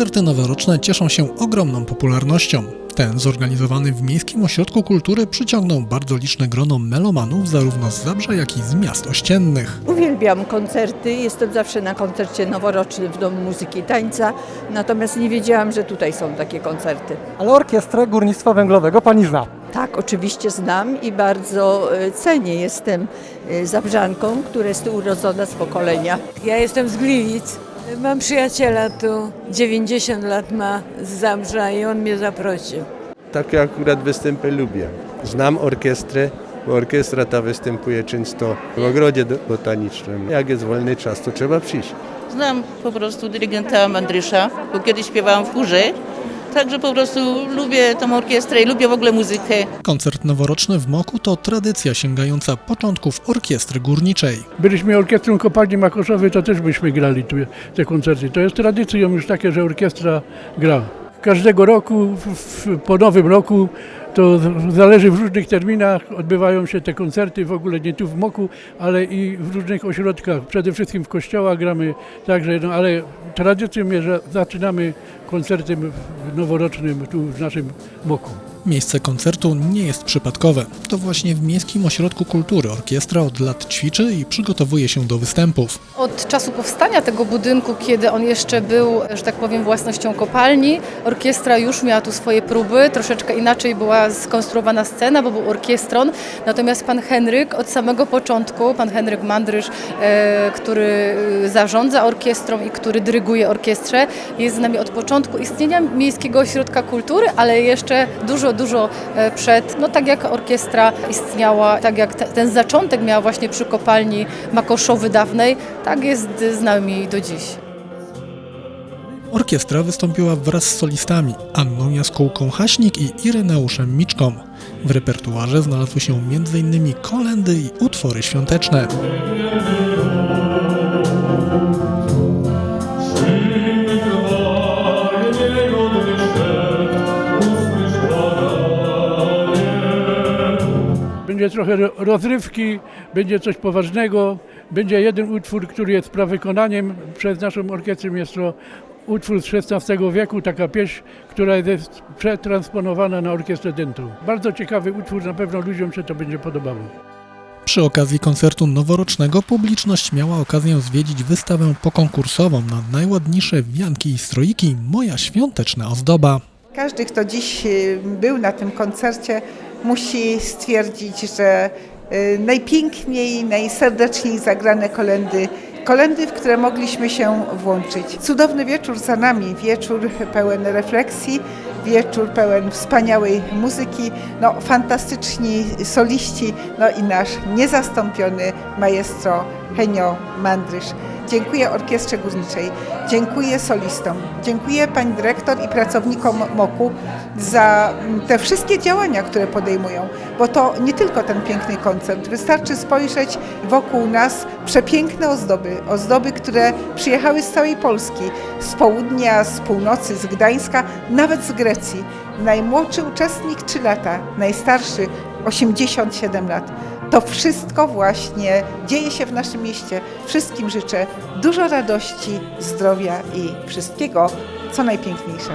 Koncerty noworoczne cieszą się ogromną popularnością. Ten zorganizowany w Miejskim Ośrodku Kultury przyciągnął bardzo liczne grono melomanów zarówno z Zabrza, jak i z miast ościennych. Uwielbiam koncerty, jestem zawsze na koncercie noworocznym w Domu Muzyki i Tańca, natomiast nie wiedziałam, że tutaj są takie koncerty. Ale orkiestrę górnictwa węglowego pani zna. Tak, oczywiście znam i bardzo e, cenię. Jestem e, zabrzanką, która jest tu urodzona z pokolenia. Ja jestem z Gliwic. Mam przyjaciela tu, 90 lat ma z Zabrza i on mnie zaprosił. Takie akurat występy lubię. Znam orkiestrę, bo orkiestra ta występuje często w ogrodzie botanicznym. Jak jest wolny czas, to trzeba przyjść. Znam po prostu dyrygenta Mandrysza, bo kiedyś śpiewałam w chórze. Także po prostu lubię tą orkiestrę i lubię w ogóle muzykę. Koncert noworoczny w Moku to tradycja sięgająca początków orkiestry górniczej. Byliśmy orkiestrą kopalni Makoszowej, to też byśmy grali tu te koncerty. To jest tradycją już takie, że orkiestra gra. Każdego roku, w, w, po nowym roku, to zależy w różnych terminach, odbywają się te koncerty, w ogóle nie tu w Moku, ale i w różnych ośrodkach. Przede wszystkim w kościołach gramy, także, no, ale tradycją jest, że zaczynamy koncertem noworocznym tu w naszym Moku. Miejsce koncertu nie jest przypadkowe. To właśnie w Miejskim Ośrodku Kultury orkiestra od lat ćwiczy i przygotowuje się do występów. Od czasu powstania tego budynku, kiedy on jeszcze był, że tak powiem, własnością kopalni, orkiestra już miała tu swoje próby. Troszeczkę inaczej była skonstruowana scena, bo był orkiestron. Natomiast pan Henryk od samego początku, pan Henryk Mandrysz, e, który e, zarządza orkiestrą i który dyryguje orkiestrze, jest z nami od początku istnienia Miejskiego Ośrodka Kultury, ale jeszcze dużo, dużo e, przed, no tak jak orkiestra istniała, tak jak te, ten zaczątek miała właśnie przy kopalni Makoszowy dawnej, tak jest z nami do dziś. Orkiestra wystąpiła wraz z solistami Anną Jaskółką-Haśnik i Ireneuszem Miczką. W repertuarze znalazły się m.in. kolendy i utwory świąteczne. Będzie trochę ro- rozrywki, będzie coś poważnego, będzie jeden utwór, który jest prawykonaniem przez naszą orkiestrę. Jest to utwór z XVI wieku, taka pieśń, która jest przetransponowana na orkiestrę dętą. Bardzo ciekawy utwór, na pewno ludziom się to będzie podobało. Przy okazji koncertu noworocznego publiczność miała okazję zwiedzić wystawę pokonkursową na najładniejsze wianki i stroiki Moja świąteczna ozdoba. Każdy, kto dziś y, był na tym koncercie, musi stwierdzić, że y, najpiękniej, najserdeczniej zagrane kolendy, kolendy, w które mogliśmy się włączyć. Cudowny wieczór za nami, wieczór pełen refleksji, wieczór pełen wspaniałej muzyki, no, fantastyczni soliści, no i nasz niezastąpiony maestro Henio Mandrysz. Dziękuję Orkiestrze Górniczej, dziękuję solistom, dziękuję pani dyrektor i pracownikom MOKU za mm, te wszystkie działania, które podejmują, bo to nie tylko ten piękny koncert. Wystarczy spojrzeć wokół nas przepiękne ozdoby, ozdoby, które przyjechały z całej Polski, z południa, z północy, z Gdańska, nawet z Grecji. Najmłodszy uczestnik 3 lata, najstarszy 87 lat. To wszystko właśnie dzieje się w naszym mieście. Wszystkim życzę dużo radości, zdrowia i wszystkiego, co najpiękniejsze.